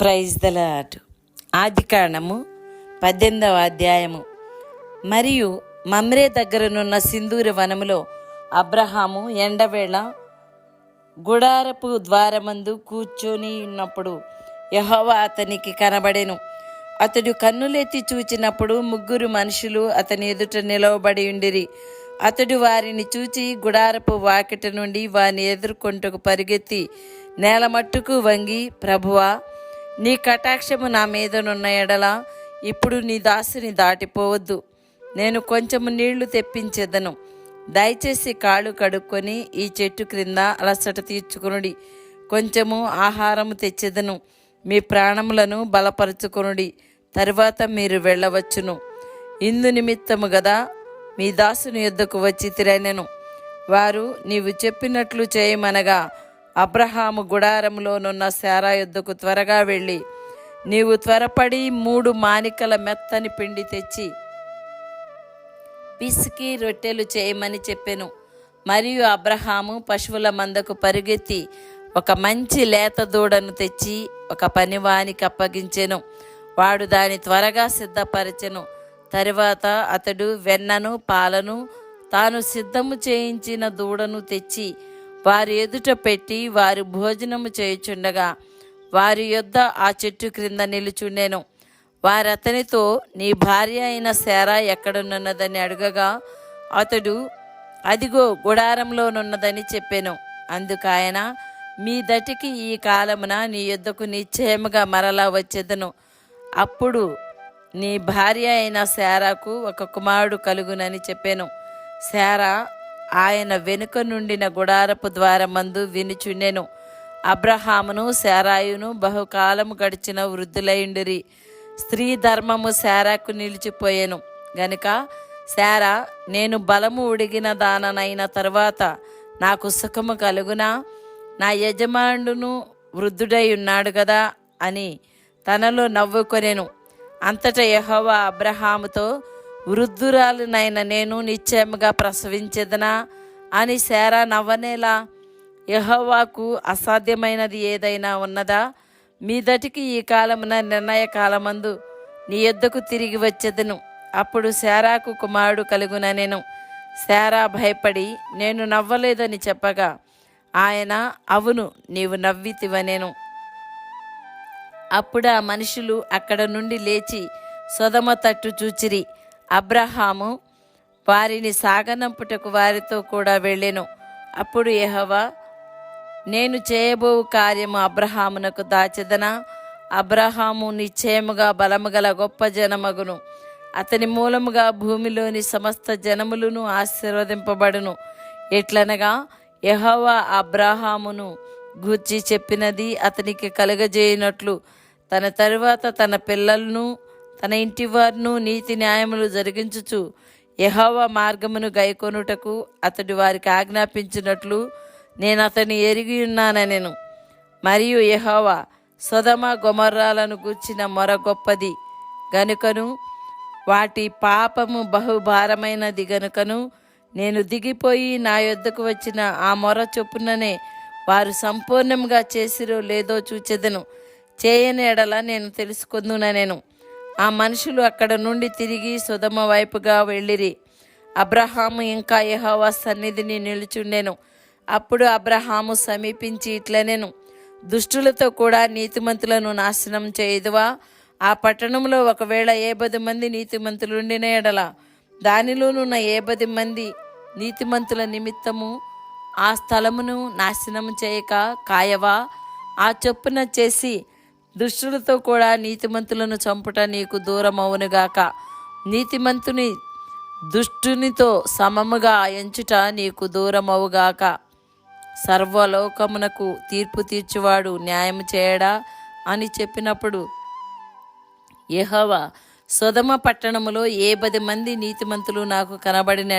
Praise దలాట్ ఆది కాండము పద్దెనిమిదవ అధ్యాయము. మరియు మమ్రే దగ్గరనున్న సింధూర వనములో అబ్రహాము ఎండవేళ గుడారపు ద్వారమందు కూర్చొని ఉన్నప్పుడు యెహోవా అతనికి కనబడెను. అతడు కన్నులెత్తి చూచినప్పుడు ముగ్గురు మనుషులు అతని ఎదుట నిలవబడి ఉండిరి. అతడు వారిని చూచి గుడారపు వాకిట నుండి వారిని ఎదుర్కొంటకు పరిగెత్తి నేల మట్టుకు వంగి ప్రభువా నీ కటాక్షము నా మీదనున్న ఎడల ఇప్పుడు నీ దాసుని దాటిపోవద్దు. నేను కొంచెము నీళ్ళు తెప్పించేదను. దయచేసి కాళ్ళు కడుక్కొని ఈ చెట్టు క్రింద అలసట తీర్చుకునుడి. కొంచెము ఆహారము తెచ్చేదను. మీ ప్రాణములను బలపరుచుకునుడి. తరువాత మీరు వెళ్ళవచ్చును. ఇందు నిమిత్తము గదా మీ దాసుని యొద్దకు వచ్చి తిరైనను. వారు నీవు చెప్పినట్లు చేయమనగా అబ్రహాము గుడారంలోనున్న శారా యుద్ధకు త్వరగా వెళ్ళి నీవు త్వరపడి మూడు మానికల మెత్తని పిండి తెచ్చి పిసికి రొట్టెలు చేయమని చెప్పెను. మరియు అబ్రహాము పశువుల మందకు పరుగెత్తి ఒక మంచి లేత దూడను తెచ్చి ఒక పనివానికి అప్పగించెను. వాడు దాని త్వరగా సిద్ధపరచెను. తరువాత అతడు వెన్నను పాలను తాను సిద్ధము చేయించిన దూడను తెచ్చి వారి ఎదుట పెట్టి వారు భోజనము చేయుచుండగా వారి యొద్ద ఆ చెట్టు క్రింద నిలుచుండెను. వారతనితో నీ భార్య అయిన శారా ఎక్కడున్నదని అడగగా అతడు అదిగో గుడారంలోనున్నదని చెప్పాను. అందుకు ఆయన మీ దటికి ఈ కాలమున నీ యుద్ధకు నిశ్చయముగా మరలా వచ్చేదను. అప్పుడు నీ భార్య అయిన శారాకు ఒక కుమారుడు కలుగునని చెప్పాను. శారా ఆయన వెనుక నుండిన గుడారపు ద్వారమందు వినుచుండెను. అబ్రహామును శారాయును బహుకాలము గడిచిన వృద్ధులైండిరి స్త్రీ ధర్మము శారాకు నిలిచిపోయాను. గనుక శారా నేను బలము ఉడిగిన దాననైన తర్వాత నాకు సుఖము కలుగునా? నా యజమానుడును వృద్ధుడై ఉన్నాడు కదా అని తనలో నవ్వుకొనెను. అంతటా యహోవా అబ్రహాముతో వృద్ధురాలునైన నేను నిశ్చయముగా ప్రసవించెదనా? అని శారా నవ్వనేలా యహోవాకు అసాధ్యమైనది ఏదైనా ఉన్నదా? మీదటికి ఈ కాలమున నిర్ణయ కాలమందు నీ యొద్దకు తిరిగి వచ్చేదను. అప్పుడు శారాకు కుమారుడు కలుగుననెను శారా భయపడి నేను నవ్వలేదని చెప్పగా ఆయన అవును నీవు నవ్వితివనేను అప్పుడు ఆ మనుషులు అక్కడ నుండి లేచి సొదమ తట్టు చూచిరి. అబ్రహాము వారిని సాగనంపుటకు వారితో కూడా వెళ్ళెను. అప్పుడు యహవా నేను చేయబో కార్యము అబ్రహామునకు దాచెదనా? అబ్రహాము నిశ్చయముగా బలముగల గొప్ప జనమగును. అతని మూలముగా భూమిలోని సమస్త జనములను ఆశీర్వదింపబడును. ఎట్లనగా యహోవా అబ్రహామును గూర్చి చెప్పినది అతనికి కలుగజేయనట్లు. తన తరువాత తన పిల్లలను తన ఇంటి వారును నీతి న్యాయములు జరిగించుచు యహోవ మార్గమును గైకొనుటకు అతడు వారికి ఆజ్ఞాపించినట్లు నేను అతన్ని ఎరిగి ఉన్నానెను మరియు యహోవ సొదమ గుమర్రాలను గూర్చిన మొర గొప్పది. గనుకను వాటి పాపము బహుభారమైనది గనుకను నేను దిగిపోయి నా యొద్దకు వచ్చిన ఆ మొర చొప్పుననే వారు సంపూర్ణంగా చేసిరో లేదో చూచెదను. చేయని ఎడల నేను తెలుసుకుందుననేను. ఆ మనుషులు అక్కడ నుండి తిరిగి సుధమ వైపుగా వెళ్ళిరి. అబ్రహాము ఇంకా యహోవా సన్నిధిని నిలుచుండెను. అప్పుడు అబ్రహాము సమీపించి ఇట్లనెను దుష్టులతో కూడా నీతిమంతులను నాశనం చేయదువా? ఆ పట్టణంలో ఒకవేళ ఏ పది మంది నీతిమంతులుండిన ఎడల దానిలోనున్న ఏ పది మంది నీతిమంతుల నిమిత్తము ఆ స్థలమును నాశనం చేయక కాయవా? ఆ చొప్పున చేసి దుష్టులతో కూడా నీతిమంతులను చంపుట నీకు దూరం అవునుగాక నీతిమంతుని దుష్టునితో సమముగా ఎంచుట నీకు దూరమవుగాక సర్వలోకమునకు తీర్పు తీర్చువాడు న్యాయం చేయడా అని చెప్పినప్పుడు యహవ సొదమ పట్టణములో ఏ పది మంది నీతిమంతులు నాకు కనబడిన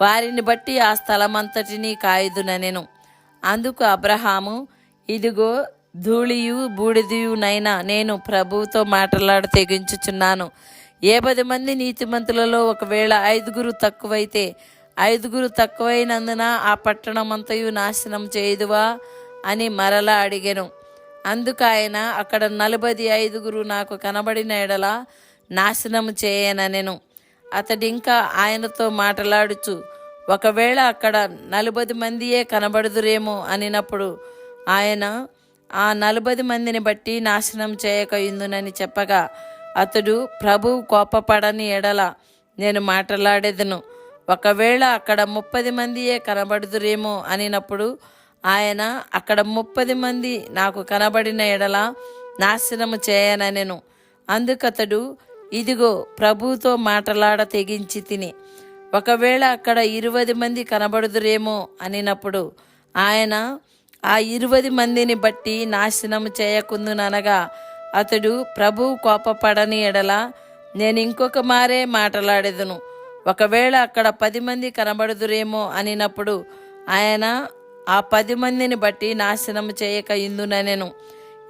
వారిని బట్టి ఆ స్థలమంతటినీ కాయుదుననెను. అందుకు అబ్రహాము ఇదిగో ధూళియు బూడిదియునైనా నేను ప్రభువుతో మాట్లాడ తెగించుచున్నాను. ఏ పది మంది నీతిమంతులలో ఒకవేళ ఐదుగురు తక్కువైతే ఐదుగురు తక్కువైనందున ఆ పట్టణమంతయు నాశనం చేయదువా అని మరలా అడిగాను. అందుకు ఆయన అక్కడ నలభై ఐదుగురు నాకు కనబడిన ఎడల నాశనం చేయననెను. అతడి ఇంకా ఆయనతో మాట్లాడుచు ఒకవేళ అక్కడ నలభై మందియే కనబడుదురేమో అనినప్పుడు ఆయన ఆ నలభై మందిని బట్టి నాశనం చేయక ఇందునని చెప్పగా అతడు ప్రభువు కోపపడని ఎడల నేను మాట్లాడేదను. ఒకవేళ అక్కడ ముప్పది మందియే కనబడుదురేమో అనినప్పుడు ఆయన అక్కడ ముప్పది మంది నాకు కనబడిన ఎడల నాశనము చేయననెను. అందుకతడు ఇదిగో ప్రభుతో మాటలాడ తెగించి తిని ఒకవేళ అక్కడ ఇరవై మంది కనబడుదురేమో అనినప్పుడు ఆయన ఆ ఇరవై మందిని బట్టి నాశనం చేయకుందుననగా అతడు ప్రభువు కోపపడని ఎడల నేను ఇంకొక మారే మాటలాడేదను. ఒకవేళ అక్కడ పది మంది కనబడుదురేమో అనినప్పుడు ఆయన ఆ పది మందిని బట్టి నాశనం చేయక ఇందుననెను.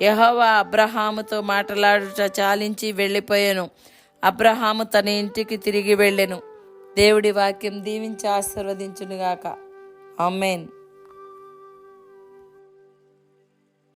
యహోవా అబ్రహాముతో మాట్లాడుట చాలించి వెళ్ళిపోయాను. అబ్రహాము తన ఇంటికి తిరిగి వెళ్ళెను. దేవుడి వాక్యం దీవించి ఆశీర్వదించునుగాక. అమ్మేన్